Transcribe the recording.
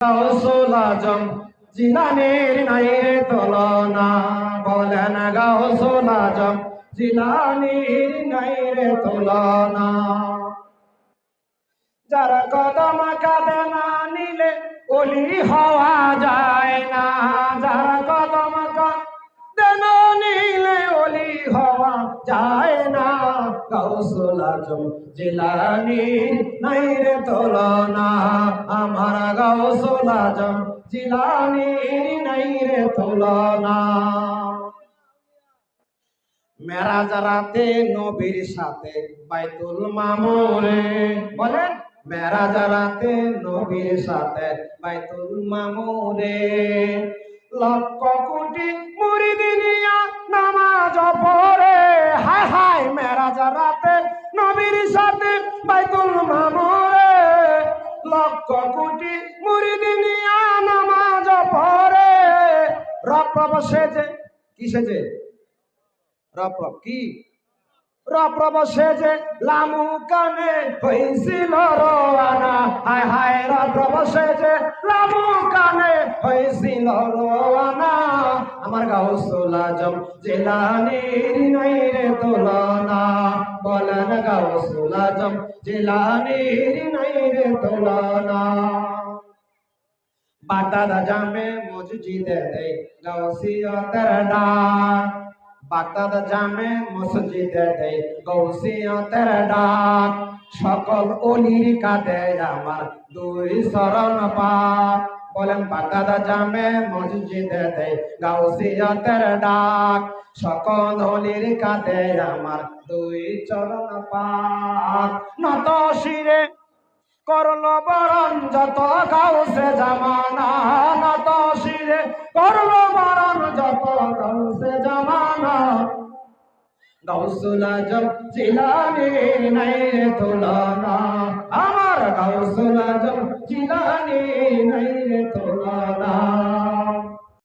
গাউসুল আজম জিলানির নাই রে তুলনা। বলেন গাউসুল আজম জিলানির নাই রে তুলনা। যার কদম কাদে না নিলে ওলি হওয়া যায়। যায় না। গাউসুল আজম জিলানির নাই রে তুলনা। আমার গাউসুল আজম জিলানির নাই রে তুলনা। মেরাজ রাতে নবীর সাথে বাইতুল মামুরে। বলেন, মেরাজ রাতে নবীর সাথে বাইতুল মামুরে। লক্ষ কোটি মুরিদিনিয়া বাইতুল লক্ষ কোটি মুরিদিনিয়া নামাজ পড়ে। রব রব সেজে, কি সেজে? রব রব কি? রব রব সেজে, লামু কানে হইছিল রোয়ানা। হায় হায়, রব রব সেজে, লামু কানে হইছিল রোয়ানা। আমার গাউসুল আজম জেলানির নাই আজম জেলানির নাই রে তুলনা। বাগদাদ জামে মসজিদে দে গাউসিয়তের ডাক। বাগদাদ জামে মসজিদে দে গাউসিয়তের ডাক। সকল অলির কাঁদে আমার দুই শরণ পাক। বলেন বাগদাদ জামে মসজিদে দে গাউসিয়তের ডাক, সকল অলির কাঁদে আমার দুই চরণ পাক। নত শিরে করল বরণ, যত গাউসে জামানা, নত শিরে করল বরণ, যত গাউসে জামানা। গাউসুল আজম জিলানি নাই তুলনা, আমার গাউসুল আজম জিলানি নাই রে তুলনা